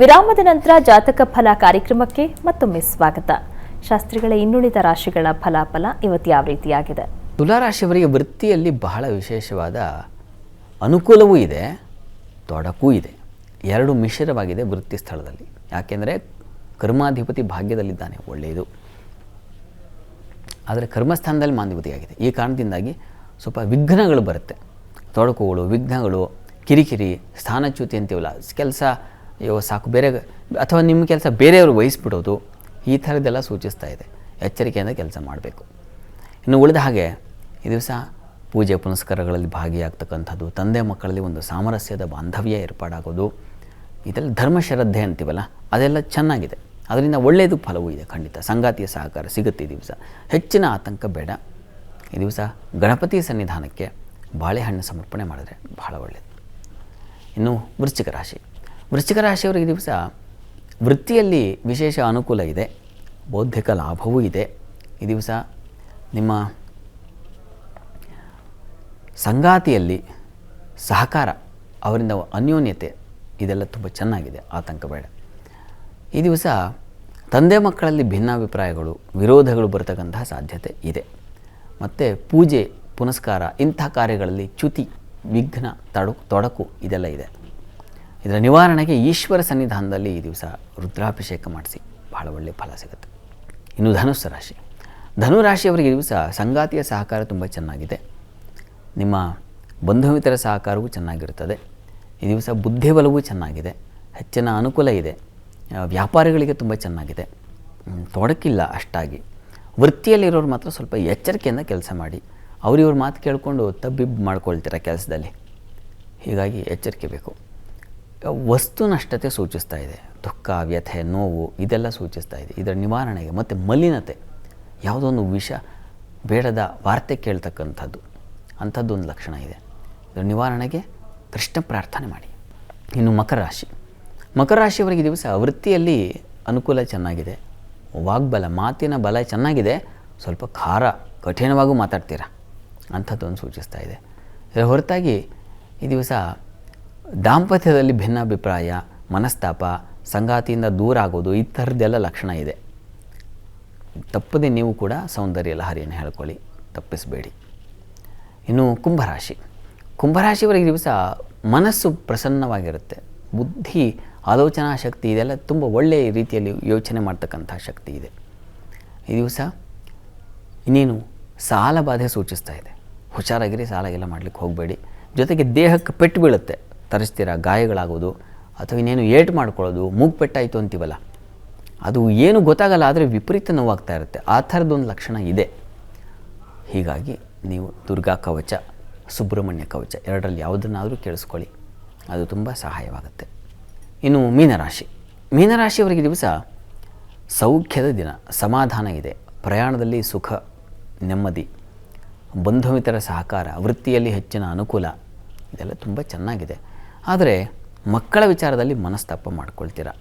ವಿರಾಮದ ನಂತರ ಜಾತಕ ಫಲ ಕಾರ್ಯಕ್ರಮಕ್ಕೆ ಮತ್ತೊಮ್ಮೆ ಸ್ವಾಗತ. ಶಾಸ್ತ್ರಿಗಳ ಇನ್ನುಳಿದ ರಾಶಿಗಳ ಫಲಾಫಲ ಇವತ್ತು ಯಾವ ರೀತಿಯಾಗಿದೆ? ತುಲಾರಾಶಿಯವರಿಗೆ ವೃತ್ತಿಯಲ್ಲಿ ಬಹಳ ವಿಶೇಷವಾದ ಅನುಕೂಲವೂ ಇದೆ, ತೊಡಕೂ ಇದೆ. ಎರಡು ಮಿಶ್ರವಾಗಿದೆ ವೃತ್ತಿ ಸ್ಥಳದಲ್ಲಿ. ಯಾಕೆಂದರೆ ಕರ್ಮಾಧಿಪತಿ ಭಾಗ್ಯದಲ್ಲಿದ್ದಾನೆ, ಒಳ್ಳೆಯದು. ಆದರೆ ಕರ್ಮಸ್ಥಾನದಲ್ಲಿ ಮಾಂದ್ಯಪತಿಯಾಗಿದೆ. ಈ ಕಾರಣದಿಂದಾಗಿ ಸ್ವಲ್ಪ ವಿಘ್ನಗಳು ಬರುತ್ತೆ. ತೊಡಕುಗಳು, ವಿಘ್ನಗಳು, ಕಿರಿಕಿರಿ, ಸ್ಥಾನಚ್ಯುತಿ ಅಂತೀವಲ್ಲ, ಕೆಲಸ ಅಯ್ಯೋ, ಸಾಕು. ಬೇರೆ ಅಥವಾ ನಿಮ್ಮ ಕೆಲಸ ಬೇರೆಯವರು ವಹಿಸ್ಬಿಡೋದು, ಈ ಥರದ್ದೆಲ್ಲ ಸೂಚಿಸ್ತಾ ಇದೆ. ಎಚ್ಚರಿಕೆಯಿಂದ ಕೆಲಸ ಮಾಡಬೇಕು. ಇನ್ನು ಉಳಿದ ಹಾಗೆ, ಈ ದಿವಸ ಪೂಜೆ ಪುನಸ್ಕಾರಗಳಲ್ಲಿ ಭಾಗಿಯಾಗ್ತಕ್ಕಂಥದ್ದು, ತಂದೆ ಮಕ್ಕಳಲ್ಲಿ ಒಂದು ಸಾಮರಸ್ಯದ ಬಾಂಧವ್ಯ ಏರ್ಪಾಡಾಗೋದು, ಇದೆಲ್ಲ ಧರ್ಮಶ್ರದ್ಧೆ ಅಂತೀವಲ್ಲ, ಅದೆಲ್ಲ ಚೆನ್ನಾಗಿದೆ. ಅದರಿಂದ ಒಳ್ಳೆಯದು ಫಲವೂ ಇದೆ ಖಂಡಿತ. ಸಂಗಾತಿಯ ಸಹಕಾರ ಸಿಗುತ್ತೆ ಈ ದಿವಸ. ಹೆಚ್ಚಿನ ಆತಂಕ ಬೇಡ. ಈ ದಿವಸ ಗಣಪತಿ ಸನ್ನಿಧಾನಕ್ಕೆ ಬಾಳೆಹಣ್ಣು ಸಮರ್ಪಣೆ ಮಾಡಿದ್ರೆ ಬಹಳ ಒಳ್ಳೆಯದು ಇನ್ನು ವೃಶ್ಚಿಕ ರಾಶಿ. ವೃಶ್ಚಿಕ ರಾಶಿಯವರಿಗೆ ದಿವಸ ವೃತ್ತಿಯಲ್ಲಿ ವಿಶೇಷ ಅನುಕೂಲ ಇದೆ, ಬೌದ್ಧಿಕ ಲಾಭವೂ ಇದೆ. ಈ ದಿವಸ ನಿಮ್ಮ ಸಂಗಾತಿಯಲ್ಲಿ ಸಹಕಾರ, ಅವರಿಂದ ಅನ್ಯೋನ್ಯತೆ ಇದೆಲ್ಲ ತುಂಬ ಚೆನ್ನಾಗಿದೆ, ಆತಂಕ ಬೇಡ. ಈ ದಿವಸ ತಂದೆ ಮಕ್ಕಳಲ್ಲಿ ಭಿನ್ನಾಭಿಪ್ರಾಯಗಳು, ವಿರೋಧಗಳು ಬರತಕ್ಕಂತಹ ಸಾಧ್ಯತೆ ಇದೆ. ಮತ್ತು ಪೂಜೆ, ಪುನಸ್ಕಾರ ಇಂಥ ಕಾರ್ಯಗಳಲ್ಲಿ ಚ್ಯುತಿ, ವಿಘ್ನ ತಡಕು ತೊಡಕು ಇದೆಲ್ಲ ಇದೆ. ಇದರ ನಿವಾರಣೆಗೆ ಈಶ್ವರ ಸನ್ನಿಧಾನದಲ್ಲಿ ಈ ದಿವಸ ರುದ್ರಾಭಿಷೇಕ ಮಾಡಿಸಿ ಬಹಳ ಒಳ್ಳೆಯ ಫಲ ಸಿಗುತ್ತೆ. ಇನ್ನು ಧನುಸ್ಸು ರಾಶಿ. ಈ ದಿವಸ ಸಂಗಾತಿಯ ಸಹಕಾರ ತುಂಬ ಚೆನ್ನಾಗಿದೆ. ನಿಮ್ಮ ಬಂಧು ಮಿತ್ರರ ಸಹಕಾರವೂ ಚೆನ್ನಾಗಿರುತ್ತದೆ. ಈ ದಿವಸ ಬುದ್ಧಿಬಲವೂ ಚೆನ್ನಾಗಿದೆ. ಹೆಚ್ಚಿನ ಅನುಕೂಲ ಇದೆ. ವ್ಯಾಪಾರಿಗಳಿಗೆ ತುಂಬ ಚೆನ್ನಾಗಿದೆ. ತೊಡಕಿಲ್ಲ ಅಷ್ಟಾಗಿ. ವೃತ್ತಿಯಲ್ಲಿರೋರು ಮಾತ್ರ ಸ್ವಲ್ಪ ಎಚ್ಚರಿಕೆಯಿಂದ ಕೆಲಸ ಮಾಡಿ. ಅವರಿವ್ರ ಮಾತು ಕೇಳಿಕೊಂಡು ತಬ್ಬಿಬ್ಬು ಮಾಡ್ಕೊಳ್ತೀರ ಕೆಲಸದಲ್ಲಿ. ಹೀಗಾಗಿ ಎಚ್ಚರಿಕೆ ಬೇಕು. ವಸ್ತು ನಷ್ಟತೆ ಸೂಚಿಸ್ತಾ ಇದೆ. ದುಃಖ, ವ್ಯಥೆ, ನೋವು, ಇದೆಲ್ಲ ಸೂಚಿಸ್ತಾ ಇದೆ. ಇದರ ನಿವಾರಣೆಗೆ ಮತ್ತು ಮಲಿನತೆ ಯಾವುದೋ ಒಂದು ವಿಷ ಬೇಡದ ವಾರ್ತೆ ಕೇಳ್ತಕ್ಕಂಥದ್ದು ಅಂಥದ್ದೊಂದು ಲಕ್ಷಣ ಇದೆ. ಇದರ ನಿವಾರಣೆಗೆ ಕೃಷ್ಣ ಪ್ರಾರ್ಥನೆ ಮಾಡಿ. ಇನ್ನು ಮಕರ ರಾಶಿ. ಮಕರ ರಾಶಿಯವರಿಗೆ ದಿವಸ ವೃತ್ತಿಯಲ್ಲಿ ಅನುಕೂಲ ಚೆನ್ನಾಗಿದೆ. ವಾಗ್ಬಲ, ಮಾತಿನ ಬಲ ಚೆನ್ನಾಗಿದೆ. ಸ್ವಲ್ಪ ಖಾರ, ಕಠಿಣವಾಗೂ ಮಾತಾಡ್ತೀರಾ? ಅಂಥದ್ದೊಂದು ಸೂಚಿಸ್ತಾ ಇದೆ. ಇದರ ಹೊರತಾಗಿ ಈ ದಿವಸ ದಾಂಪತ್ಯದಲ್ಲಿ ಭಿನ್ನಾಭಿಪ್ರಾಯ, ಮನಸ್ತಾಪ, ಸಂಗಾತಿಯಿಂದ ದೂರ ಆಗೋದು ಈ ಥರದ್ದೆಲ್ಲ ಲಕ್ಷಣ ಇದೆ. ತಪ್ಪದೆ ನೀವು ಕೂಡ ಸೌಂದರ್ಯ ಲಹರಿಯನ್ನು ಹೇಳ್ಕೊಳ್ಳಿ, ತಪ್ಪಿಸಬೇಡಿ. ಇನ್ನು ಕುಂಭರಾಶಿ. ಕುಂಭರಾಶಿಯವರಿಗೆ ದಿವಸ ಮನಸ್ಸು ಪ್ರಸನ್ನವಾಗಿರುತ್ತೆ. ಬುದ್ಧಿ, ಆಲೋಚನಾ ಶಕ್ತಿ ಇದೆಲ್ಲ ತುಂಬ ಒಳ್ಳೆಯ ರೀತಿಯಲ್ಲಿ ಯೋಚನೆ ಮಾಡ್ತಕ್ಕಂಥ ಶಕ್ತಿ ಇದೆ. ಈ ದಿವಸ ಇನ್ನೇನು ಸಾಲ ಬಾಧೆ ಸೂಚಿಸ್ತಾ ಇದೆ. ಹುಷಾರಾಗಿರಿ ಸಾಲ ಮಾಡಲಿಕ್ಕೆ ಹೋಗಬೇಡಿ. ಜೊತೆಗೆ ದೇಹಕ್ಕೆ ಪೆಟ್ಟು ಬೀಳುತ್ತೆ. ತರಿಸ್ತೀರ, ಗಾಯಗಳಾಗೋದು ಅಥವಾ ಇನ್ನೇನು ಏಟು ಮಾಡ್ಕೊಳ್ಳೋದು, ಮೂಗು ಪೆಟ್ಟಾಯಿತು ಅಂತೀವಲ್ಲ, ಅದು ಏನು ಗೊತ್ತಾಗಲ್ಲ, ಆದರೆ ವಿಪರೀತ ನೋವಾಗ್ತಾ ಇರುತ್ತೆ. ಆ ಥರದ್ದೊಂದು ಲಕ್ಷಣ ಇದೆ. ಹೀಗಾಗಿ ನೀವು ದುರ್ಗಾ ಕವಚ, ಸುಬ್ರಹ್ಮಣ್ಯ ಕವಚ ಎರಡರಲ್ಲಿ ಯಾವುದನ್ನಾದರೂ ಕೇಳಿಸ್ಕೊಳ್ಳಿ. ಅದು ತುಂಬ ಸಹಾಯವಾಗುತ್ತೆ. ಇನ್ನು ಮೀನರಾಶಿ. ಮೀನರಾಶಿಯವರಿಗೆ ದಿವಸ ಸೌಖ್ಯದ ದಿನ, ಸಮಾಧಾನ ಇದೆ. ಪ್ರಯಾಣದಲ್ಲಿ ಸುಖ, ನೆಮ್ಮದಿ ಬಂಧು ಮಿತ್ರರ ಸಹಕಾರ, ವೃತ್ತಿಯಲ್ಲಿ ಹೆಚ್ಚಿನ ಅನುಕೂಲ, ಇದೆಲ್ಲ ತುಂಬ ಚೆನ್ನಾಗಿದೆ. ಆದರೆ ಮಕ್ಕಳ ವಿಚಾರದಲ್ಲಿ ಮನಸ್ತಾಪ ಮಾಡ್ಕೊಳ್ತೀರಾ?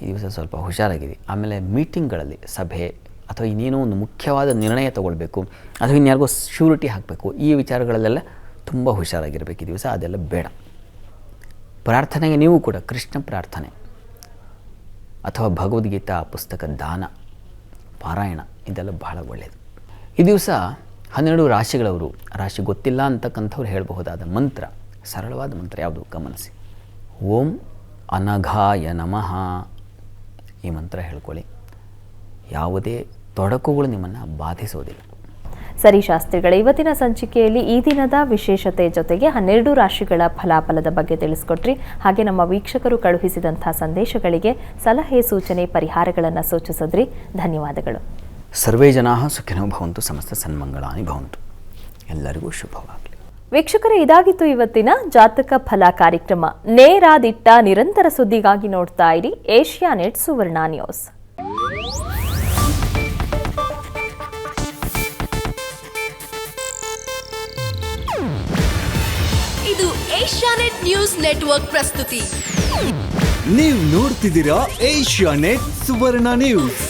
ಈ ದಿವಸ ಸ್ವಲ್ಪ ಹುಷಾರಾಗಿದೆ ಆಮೇಲೆ ಮೀಟಿಂಗ್ಗಳಲ್ಲಿ ಸಭೆ ಅಥವಾ ಇನ್ನೇನೋ ಒಂದು ಮುಖ್ಯವಾದ ನಿರ್ಣಯ ತೊಗೊಳ್ಬೇಕು, ಅಥವಾ ಇನ್ಯಾರಿಗೋ ಶ್ಯೂರಿಟಿ ಹಾಕಬೇಕು, ಈ ವಿಚಾರಗಳಲ್ಲೆಲ್ಲ ತುಂಬ ಹುಷಾರಾಗಿರಬೇಕು ಈ ದಿವಸ. ಅದೆಲ್ಲ ಬೇಡ. ಪ್ರಾರ್ಥನೆಗೆ ನೀವು ಕೂಡ ಕೃಷ್ಣ ಪ್ರಾರ್ಥನೆ ಅಥವಾ ಭಗವದ್ಗೀತಾ, ಪುಸ್ತಕ ದಾನ, ಪಾರಾಯಣ ಇದೆಲ್ಲ ಬಹಳ ಒಳ್ಳೆಯದು ಈ ದಿವಸ ಹನ್ನೆರಡು ರಾಶಿಗಳವರು, ರಾಶಿ ಗೊತ್ತಿಲ್ಲ ಅಂತಕ್ಕಂಥವ್ರು ಹೇಳಬಹುದಾದ ಮಂತ್ರ ಸರಳವಾದ ಮಂತ್ರ ಯಾವುದು? ಗಮನಿಸಿ. ಓಂ ಅನಘಾಯ ನಮಃ. ಈ ಮಂತ್ರ ಹೇಳ್ಕೊಳ್ಳಿ. ಯಾವುದೇ ತೊಡಕುಗಳು ನಿಮ್ಮನ್ನು ಬಾಧಿಸೋದಿಲ್ಲ. ಸರಿ ಶಾಸ್ತ್ರಿಗಳ ಇವತ್ತಿನ ಸಂಚಿಕೆಯಲ್ಲಿ ಈ ದಿನದ ವಿಶೇಷತೆ ಜೊತೆಗೆ ಹನ್ನೆರಡು ರಾಶಿಗಳ ಫಲಾಫಲದ ಬಗ್ಗೆ ತಿಳಿಸ್ಕೊಟ್ರಿ. ಹಾಗೆ ನಮ್ಮ ವೀಕ್ಷಕರು ಕಳುಹಿಸಿದಂಥ ಸಂದೇಶಗಳಿಗೆ ಸಲಹೆ ಸೂಚನೆ ಪರಿಹಾರಗಳನ್ನು ಸೂಚಿಸಿದ್ರಿ. ಧನ್ಯವಾದಗಳು. ಸರ್ವೇ ಜನಾ ಸುಖಿನೋ ಭವಂತು ಸಮಸ್ತ ಸನ್ಮಂಗಳಾನಿ ಭವಂತು. ಎಲ್ಲರಿಗೂ ಶುಭವಾಗಲಿ. ವೀಕ್ಷಕರೇ ಇದಾಗಿತ್ತು ಇವತ್ತಿನ ಜಾತಕ ಫಲ ಕಾರ್ಯಕ್ರಮ. ನೇರಾದಿಟ್ಟ ನಿರಂತರ ಸುದ್ದಿಗಾಗಿ ನೋಡ್ತಾ ಇರಿ ಏಷ್ಯಾ ನೆಟ್ ಸುವರ್ಣ ನ್ಯೂಸ್. ಇದು ಏಷ್ಯಾನೆಟ್ ನ್ಯೂಸ್ ನೆಟ್ವರ್ಕ್ ಪ್ರಸ್ತುತಿ. ನೀವು ನೋಡ್ತಿದ್ದೀರಾ ಏಷ್ಯಾ ನೆಟ್ ಸುವರ್ಣ ನ್ಯೂಸ್.